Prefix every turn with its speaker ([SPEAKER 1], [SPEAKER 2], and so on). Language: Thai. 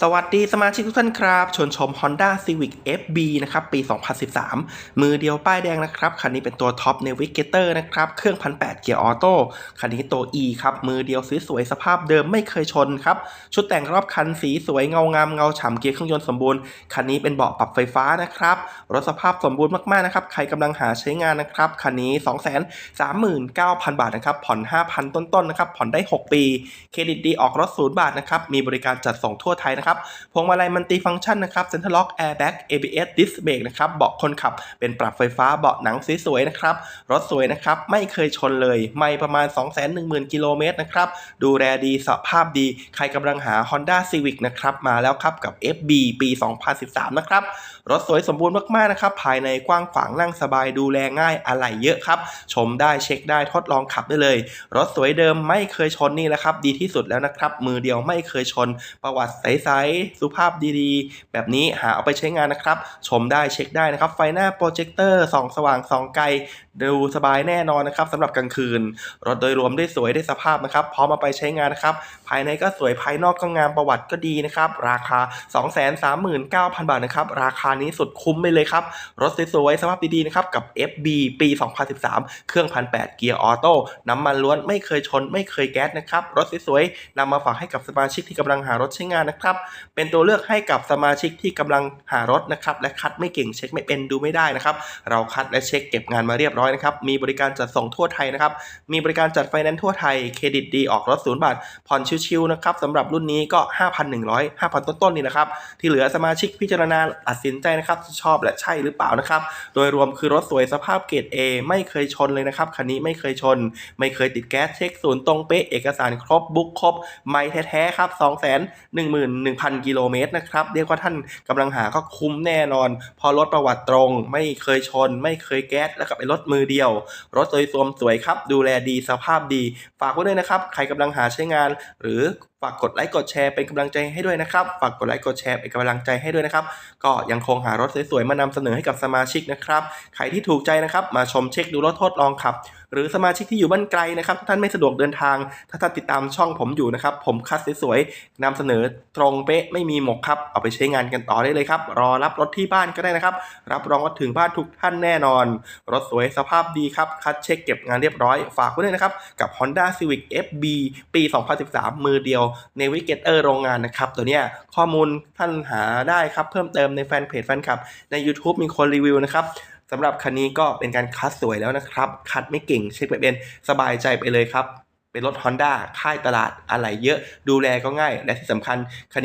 [SPEAKER 1] สวัสดีสมาชิกทุกท่านครับชวนชม Honda Civic FB นะครับปี 2013 มือเดียวป้ายแดงนะครับ คันนี้เป็นตัวท็อป Navigator นะครับ เครื่อง 1,800 เกียร์ออโต้คันนี้ตัว E ครับ มือเดียวสวยๆสภาพเดิมไม่เคยชนครับ ชุดแต่งรอบคันสีสวยเงางามเงาฉ่ำเกียร์เครื่องยนต์สมบูรณ์ คันนี้เป็นเบาะปรับไฟฟ้านะครับ รถสภาพสมบูรณ์มากๆนะครับ ใครกำลังหาใช้งานนะครับ คันนี้ 239,000 บาทนะครับ ผ่อน 5,000 ต้นๆนะครับ ผ่อนได้ 6 ปี เครดิตดีออกรถศูนย์บาทนะครับ มีบริการจัดส่งทั่วไทยนะครับพวงมาลัยมันติฟังก์ชันนะครับ Center Lock Airbag ABS Disc Brake นะครับเบาะคนขับเป็นปรับไฟฟ้าเบาะหนังสวยๆนะครับรถสวยนะครับไม่เคยชนเลย ไม่ประมาณ 210,000 กิโลเมตรนะครับดูแลดีสภาพดี ใครกำลังหา Honda Civic นะครับมาแล้วครับกับ FB ปี 2013 นะครับรถสวยสมบูรณ์มากๆนะครับภายในกว้างขวางนั่งสบายดูแลง่ายอะไหล่เยอะครับ ชมได้เช็คได้ทดลองขับได้เลย รถสวยเดิมไม่เคยชนนี่แหละครับ ดีที่สุดแล้วนะครับ มือเดียวไม่เคยชนประวัติใสๆสุภาพดีๆ แบบนี้หาเอาไปใช้งานนะครับ ชมได้เช็คได้นะครับ ไฟหน้าโปรเจคเตอร์ส่องสว่างส่องไกล ดูสบายแน่นอนนะครับสำหรับกลางคืน รถโดยรวมได้สวยได้สภาพนะครับพร้อมเอาไปใช้งานนะครับ ภายในก็สวยภายนอกก็งามประวัติก็ดีนะครับ ราคา 239,000 บาทนะครับ ราคานี้สุดคุ้มไปเลยครับ รถสวยๆสภาพดีๆนะครับกับ FB ปี 2013 เครื่อง1,800เกียร์ออโต้น้ำมันล้วนไม่เคยชน ไม่เคยแก๊สนะครับ รถสวยๆนำมาฝากให้กับสมาชิกที่กำลังหารถใช้งานนะครับ เป็นตัวเลือกให้กับสมาชิกที่กำลังหารถนะครับและคัดไม่เก่งเช็คไม่เป็นดูไม่ได้นะครับเราคัดและเช็คเก็บงานมาเรียบร้อยนะครับ มีบริการจัดส่งทั่วไทยนะครับ มีบริการจัดไฟแนนซ์ทั่วไทย เครดิตดีออกรถศูนย์บาท ผ่อนชิวๆนะครับสำหรับรุ่นนี้ก็ 5,100 5,000 ต้นๆนี่นะครับ ที่เหลือสมาชิกพิจารณาตัดสินใจนะครับชอบและใช่หรือเปล่านะครับ โดยรวมคือรถสวยสภาพเกรด A ไม่เคยชนเลยนะครับคันนี้ไม่เคยชน ไม่เคยติดแก๊สเช็คศูนย์ตรงเป๊ะเอกสารครบบุ๊กครบไม่แท้ๆครับ2 1 1 0 0 0กิโลเมตรนะครับเรียกว่าท่านกำลังหาก็คุ้มแน่นอน พอรถประวัติตรง ไม่เคยชน ไม่เคยแก๊สแล้วก็เป็นรถมือเดียว รถสวยสวมสวยครับ ดูแลดีสภาพดี ฝากไว้ด้วยนะครับ ใครกำลังหาใช้งาน หรือฝากกดไลค์กดแชร์เป็นกำลังใจให้ด้วยนะครับ ฝากกดไลค์กดแชร์เป็นกำลังใจให้ด้วยนะครับ ก็ยังคงหารถสวยๆมานำเสนอให้กับสมาชิกนะครับ ใครที่ถูกใจนะครับ มาชมเช็คดูรถทดลองขับ หรือสมาชิกที่อยู่บ้านไกลนะครับท่านไม่สะดวกเดินทาง ถ้าท่านติดตามช่องผมอยู่นะครับ ผมคัดสวยๆนำเสนอตรงเป๊ะไม่มีหมกครับ เอาไปใช้งานกันต่อได้เลยครับ รอรับรถที่บ้านก็ได้นะครับ รับรองว่าถึงบ้านทุกท่านแน่นอน รถสวยสภาพดีครับ คัดเช็คเก็บงานเรียบร้อย ฝากไว้ด้วยนะครับ กับ Honda Civic FB ปี 2013 มือเดียว Navigator โรงงานนะครับ ตัวเนี้ยข้อมูลท่านหาได้ครับเพิ่มเติมในแฟนเพจแฟนคลับ ใน YouTube มีคนรีวิวนะครับสำหรับคันนี้ก็เป็นการคัดสวยแล้วนะครับ คัดไม่เก่งเช็คไปเป็นสบายใจไปเลยครับ เป็นรถ Honda ค่ายตลาดอะไรเยอะดูแลก็ง่าย และที่สำคัญคัน